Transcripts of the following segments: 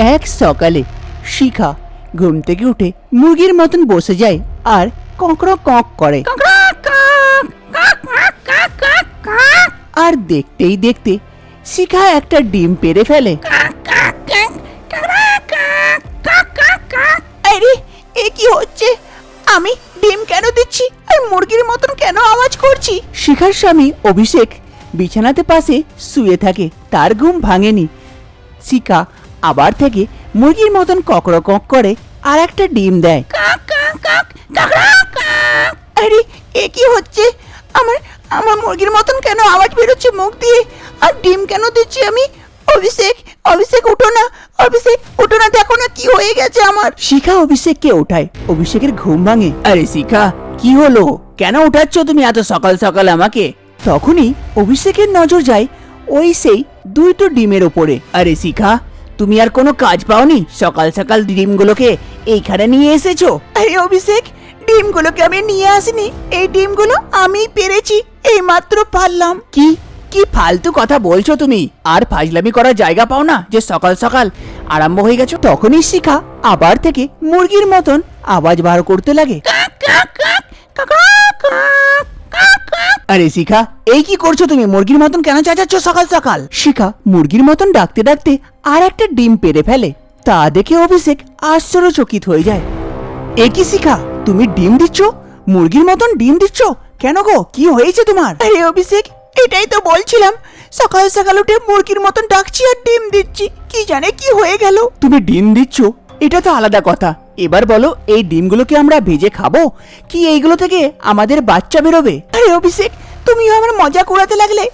এক সকালে শিখা ঘুম থেকে উঠে মুরগির মতন বসে যায় আর কঁকড়ো কক করে। আর দেখতেই দেখতে শিখা একটা ডিম পেরে ফেলে। আরে এ কি হচ্ছে? আমি ডিম কেন দিচ্ছি? আর মুরগির মতন কেন আওয়াজ করছি? শিখার স্বামী অভিষেক বিছানাতে পাশে শুয়ে থাকে তার ঘুম ভাঙেনি। শিখা আবার থেকে মুরগির মতন ককড়ো কক করে আর একটা ডিম দেয়। আরে এ কি হচ্ছে? আমার আমার মুরগির মতন কেন আওয়াজ বেরোচ্ছে মুখ দিয়ে? আর ডিম কেন দিচ্ছি আমি? অভিষেক অভিষেক উঠো না। অভিষেক উঠো না দেখো না কি হয়ে গেছে আমার। শিখা অভিষেককে ওঠায়। অভিষেকের ঘুম ভাঙে। আরে শিখা কি হলো? কেন উঠাচ্ছ তুমি এত সকাল সকাল আমাকে? তখনই অভিষেকের নজর যায় ওই সেই দুইটো ডিমের ওপরে। আরে শিখা তুমি আর কোনো কাজ পাওনি? সকাল সকাল ডিমগুলোকে এইখানে নিয়ে এসেছ? আরে অভিষেক ডিমগুলোকে আমি নিয়ে আসিনি। এই ডিমগুলো আমি পেরেছি এই মাত্র পারলাম। কি? কি ফালতু কথা বলছো তুমি? আর ফাজলামি করার জায়গা পাও না যে সকাল সকাল আরম্ভ হয়ে গেছো? তখনই শিখা আবার থেকে মুরগির মতন আওয়াজ বার করতে লাগে। আরে শিখা এই কি করছ তুমি? মুরগির মতন কেন চাচাচ্ছ সকাল সকাল? শিখা মুরগির মতন ডাকতে ডাকতে আর একটা ডিম পেরে ফেলে। তা দেখে অভিষেক আশ্চর্যচকিত হয়ে যায়। এ কি শিখা তুমি ডিম দিচ্ছ? মুরগির মতন ডিম দিচ্ছ? কেন গো কি হয়েছে তোমার? আরে অভিষেক এটাই তো বলছিলাম। সকাল সকাল উঠে মুরগির মতন ডাকছি আর ডিম দিচ্ছি। কি জানে কি হয়ে গেল? তুমি ডিম দিচ্ছ? এটা তো আলাদা কথা। এবার বলো, এই ডিমগুলোকে আমরা ভেজে খাব? কি এইগুলো থেকে আমাদের বাচ্চা বেরোবে? আরে অভিষেক, তুমিও আমার মজা করাতে লাগলে।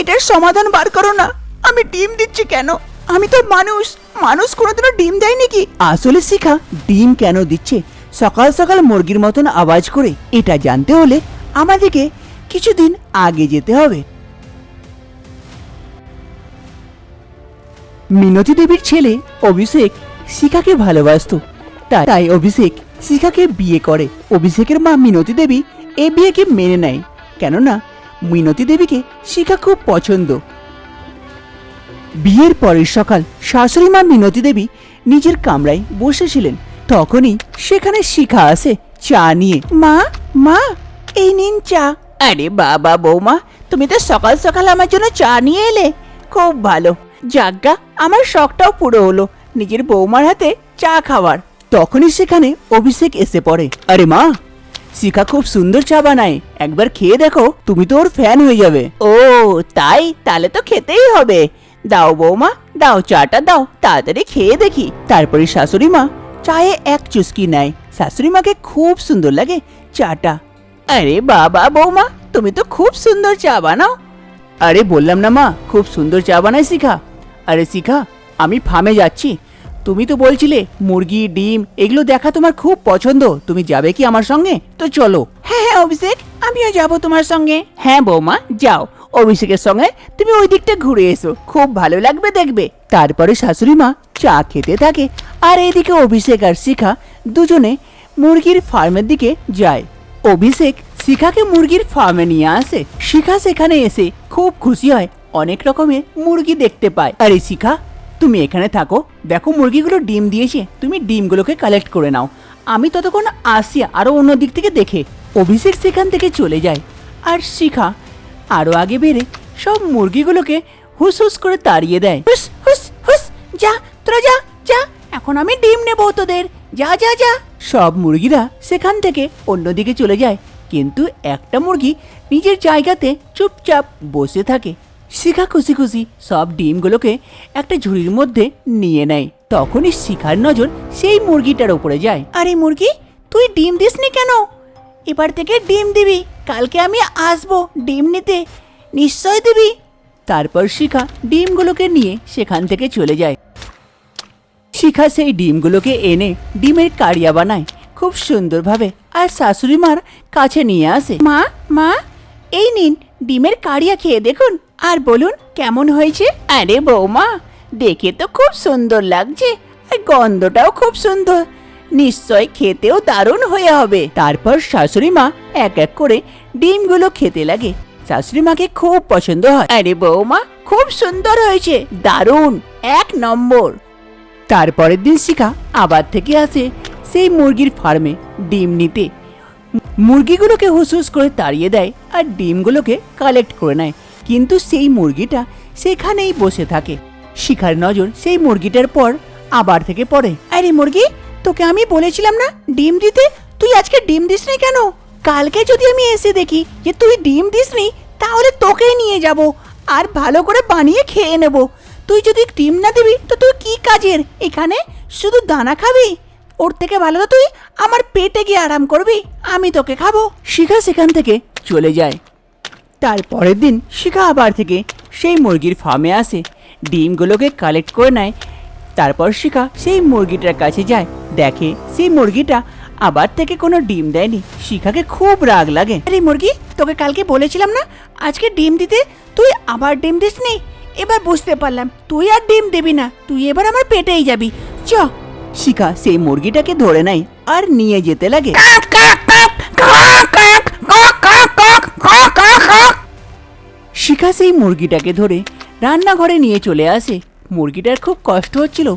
এটার সমাধান বার করো না। আমি ডিম দিচ্ছি কেন? আমি তো মানুষ। মানুষ কোনোদিনও ডিম দেয় নাকি আসলে শিখা, ডিম কেন দিচ্ছে? সকাল সকাল মুরগির মতন আওয়াজ করে এটা জানতে হলে আমাদেরকে কিছুদিন আগে যেতে হবে। মিনতি দেবীর ছেলে অভিষেক শিখাকে ভালোবাসতো। তা- তাই অভিষেক শিখাকে বিয়ে করে। অভিষেকের মা মিনতি দেবী এ বিয়েকে মেনে নেয়। কেননা মিনতি দেবীকে শিখা খুব পছন্দ। বিয়ের পরের সকাল শাশুড়ি মা মিনতি দেবী নিজের কামরায় বসেছিলেন। তখনই সেখানে শিখা আসে চা নিয়ে। মা মা, এই নিন চা। আরে বাবা, বৌমা, তুমি তো সকাল সকাল আমার জন্য চা নিয়ে এলে। খুব ভালো। যাজ্ঞা আমার শখটাও পুরো হলো। নিজের বৌমার হাতে চা খাওয়ার। তখনই সেখানে অভিষেক এসে পড়ে। আরে মা শিখা খুব সুন্দর চা বানায়। একবার খেয়ে দেখো তুমি তো ওর ফ্যান হয়ে যাবে। ও তাই? তাহলে তো খেতেই হবে। দাও বৌমা দাও চাটা দাও তাড়াতাড়ি খেয়ে দেখি। তারপরে শাশুড়ি মা চায়ে এক চুস্কি নেয়। শাশুড়ি মাকে খুব সুন্দর লাগে চাটা। আরে বাবা বৌমা তুমি তো খুব সুন্দর চা বানাও। আরে বললাম না মা খুব সুন্দর চা বানায় শিখা। আরে শিখা আমি ফার্মে যাচ্ছি। তুমি তো বলছিলে মুরগি ডিম এগুলো দেখা তোমার খুব পছন্দ। তুমি যাবে কি আমার সঙ্গে? তো চলো। হ্যাঁ হ্যাঁ অভিষেক আমিও যাব তোমার সঙ্গে। হ্যাঁ বৌমা যাও। অভিষেকের সঙ্গে তুমি ওই দিকটা ঘুরে এসো। খুব ভালো লাগবে দেখবে। তারপরে শাশুড়ি মা চা খেতে থাকে। আর এদিকে অভিষেক আর শিখা দুজনে মুরগির ফার্মের দিকে যায়। অভিষেক শিখাকে মুরগির ফার্মে নিয়ে আসে। শিখা সেখানে এসে খুব খুশি হয়। অনেক রকমের মুরগি দেখতে পায়। আরে শিখা তুমি এখানে থাকো। দেখো মুরগিগুলো ডিম দিয়েছে। তুমি ডিমগুলোকে কালেক্ট করে নাও। আমি ততক্ষণ আসি আরও অন্য দিক থেকে দেখে অভিষেক সেখান থেকে চলে যায়। আর শিখা আরও আগে বেড়ে সব মুরগিগুলোকে হুস হুস করে তাড়িয়ে দেয়। হুস হুস হুস যা তোরা যা যা। এখন আমি ডিম নেব তোদের। যা যা যা। সব মুরগিরা সেখান থেকে অন্যদিকে চলে যায়। কিন্তু একটা মুরগি নিজের জায়গাতে চুপচাপ বসে থাকে। শিখা খুশি খুশি সব ডিমগুলোকে একটা ঝুড়ির মধ্যে নিয়ে নেয়। তখনই শিখার নজর সেই মুরগিটার উপরে যায়। আরে মুরগি তুই ডিম দিসনি কেন? এবার থেকে ডিম দিবি কালকে আমি আসব ডিম নিতে। নিশ্চয় দিবি। তারপর শিখা ডিমগুলোকে নিয়ে সেখান থেকে চলে যায়। শিখা সেই ডিমগুলোকে এনে ডিমের কারিয়া বানায়। খুব সুন্দরভাবে আর শাশুড়ি মার কাছে নিয়ে আসে। মা মা এই নিন ডিমের কারিয়া খেয়ে দেখুন। আর বলুন, কেমন হয়েছে? আরে বৌমা, দেখে তো খুব সুন্দর লাগছে, আর গন্ধটাও খুব সুন্দর। নিশ্চয় খেতেও দারুণ হয়ে হবে। তারপর শাশুড়ি মা এক এক করে ডিমগুলো খেতে লাগে। শাশুড়ি মাকে খুব পছন্দ হয়। আরে বৌমা, খুব সুন্দর হয়েছে, দারুণ, এক নম্বর। তারপরের দিন শিখা আবার থেকে আসে সেই মুরগির ফার্মে ডিম নিতে। মুরগিগুলোকে হুসহুস করে তাড়িয়ে দেয় আর ডিমগুলোকে কালেক্ট করে নেয়। কিন্তু সেই মুরগিটা সেখানেই বসে থাকে। শিখার নজর সেই মুরগিটার পর আবার থেকে পড়ে। আরে মুরগি, তোকে আমি বলেছিলাম না ডিম দিতে? তুই আজকে ডিম দিসনি কেন? কালকে যদি আমি এসে দেখি যে তুই ডিম দিসনি, তাহলে তোকেই নিয়ে যাব আর ভালো করে বানিয়ে খেয়ে নেব। তুই যদি ডিম না দিবি, তো তুই কি কাজের? এখানে শুধু দানা খাবি? ওর থেকে ভালো তো তুই আমার পেটে গিয়ে আরাম করবি। আমি তোকে খাব। শিখা সেখান থেকে চলে যায়। তারপরের দিন শিখা আবার থেকে সেই মুরগির ফার্মে আসে। ডিমগুলোকে কালেক্ট করে নেয়। তারপর শিখা সেই মুরগিটার কাছে যায়। দেখে সেই মুরগিটা আবার থেকে কোনো ডিম দেয়নি। শিখাকে খুব রাগ লাগে। আরে মুরগি, তোকে কালকে বলেছিলাম না? আজকে ডিম দিতে তুই আবার ডিম দিসনি? এবার বুঝতে পারলাম, তুই আর ডিম দিবি না। তুই এবার আমার পেটেই যাবি। চ। শিখা সেই মুরগিটাকে ধরে নেয় আর নিয়ে যেতে লাগে। শিখা সেই মুরগিটাকে ধরে রান্নাঘরে নিয়ে চলে আসে। মুরগিটার খুব কষ্ট হচ্ছিল।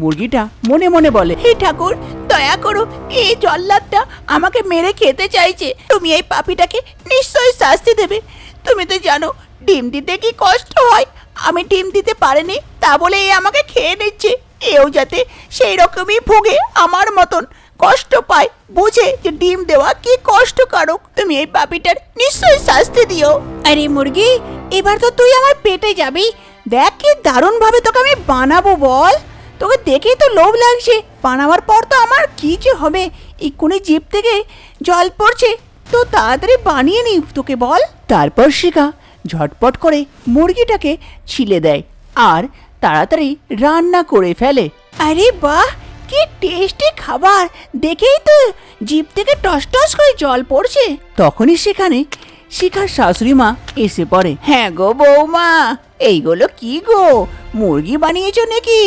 মুরগিটা মনে মনে বলে, হে ঠাকুর, দয়া করো, এই জল্লাদটা আমাকে মেরে খেতে চাইছে। তুমি এই পাপিটাকে নিশ্চয়ই শাস্তি দেবে। তুমি তো জানো, ডিম দিতে কি কষ্ট হয়। আমি ডিম দিতে পারিনি, তা বলে এ আমাকে খেয়ে নিচ্ছে। এও যাতে সেই রকমই ভোগে আমার মতন। কষ্ট পায়। বুঝে যে ডিম দেওয়া কি কষ্টকারক। তুমি এই পাপিটার নিশ্চয়ই শাস্তি দিও। আরে মুরগি এবার তো তুই আমার পেটে যাবি। দেখ কি দারুণ ভাবে তোকে আমি বানাবো বল। তোকে দেখেই তো লোভ লাগছে। বানাবার পর তো আমার কি যে হবে? এক্ষুনি জিপ থেকে জল পড়ছে। তো তাড়াতাড়ি বানিয়ে নি তোকে বল। তারপর শিখা ঝটপট করে মুরগিটাকে ছিলে দেয়। আর তাড়াতাড়ি রান্না করে ফেলে। আরে বাহ! কি টেস্টি খাবার! দেখেই তো জিভ থেকে টস টস করে জল পড়ছে। তখনই সেখানে শিখার শাশুড়ি মা এসে পড়ে। হ্যাঁ গো বৌমা, এইগুলো কি গো? মুরগি বানিয়েছো নাকি?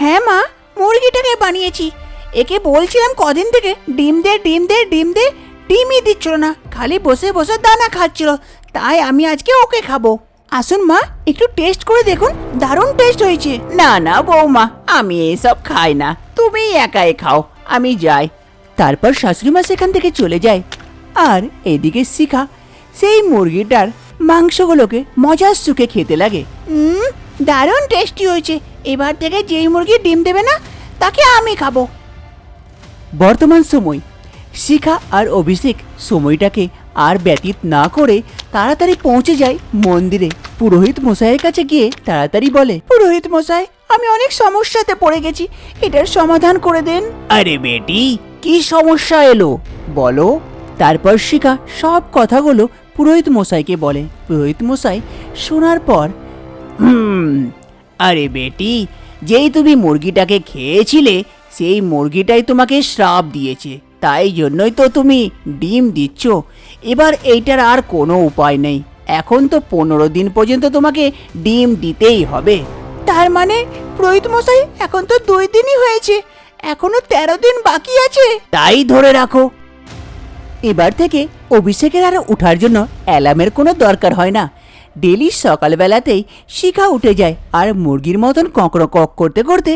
হ্যাঁ মা, মুরগিটাকে বানিয়েছি। একে বলছিলাম কদিন থেকে ডিম দে ডিম দে ডিম দে, ডিমই দিচ্ছিল না। খালি বসে বসে দানা খাচ্ছিল। তাই আমি আজকে ওকে খাব। আসুন মা, একটু টেস্ট করে দেখুন। দারুণ টেস্ট হয়েছে। না না বৌমা, আমি এসব খাই না। তুমি একাই খাও আমি যাই। তারপর শাশুড়ি মা সেখান থেকে চলে যায়। আর এদিকে শিখা সেই মুরগিটার মাংসগুলোকে মজার সুখে খেতে লাগে। হুম দারুণ টেস্টি হয়েছে। এবার থেকে যেই মুরগি ডিম দেবে না তাকে আমি খাব। বর্তমান সময় শিখা আর অভিষেক সময়টাকে আর ব্যতীত না করে তাড়াতাড়ি পৌঁছে যায় মন্দিরে। পুরোহিত মশাইয়ের কাছে গিয়ে তাড়াতাড়ি বলে পুরোহিত মশাই আমি অনেক সমস্যাতে পড়ে গেছি। এটার সমাধান করে দেন। আরে বেটি কি সমস্যা এলো? বলো। তারপর শিখা সব কথাগুলো পুরোহিত মশাইকে বলে। পুরোহিত মশাই শোনার পর হুম আরে বেটি যেই তুমি মুরগিটাকে খেয়েছিলে সেই মুরগিটাই তোমাকে শ্রাপ দিয়েছে। তাই জন্যই তো তুমি ডিম দিচ্ছ। এবার এইটার আর কোনো উপায় নেই। এখন তো পনেরো দিন পর্যন্ত তোমাকে ডিম দিতেই হবে। তার মানে পুরোহিত মশাই, এখন তো দুই দিনই হয়েছে। এখনও তেরো দিন বাকি আছে। তাই ধরে রাখো। এবার থেকে অভিষেকের আর ওঠার জন্য অ্যালার্মের কোনো দরকার হয় না। ডেলি সকালবেলাতেই শিখা উঠে যায় আর মুরগির মতন কঁকড়ো কক করতে করতে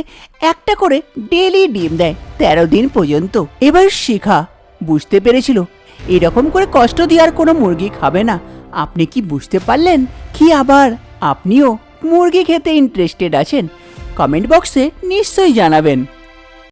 একটা করে ডেলি ডিম দেয় তেরো দিন পর্যন্ত। এবার শিখা বুঝতে পেরেছিল, এরকম করে কষ্ট দিয়ে আর কোনো মুরগি খাবে না। আপনি কি বুঝতে পারলেন? কি আবার? আপনিও মুরগি খেতে ইন্টারেস্টেড আছেন? কমেন্ট বক্সে নিশ্চয়ই জানাবেন।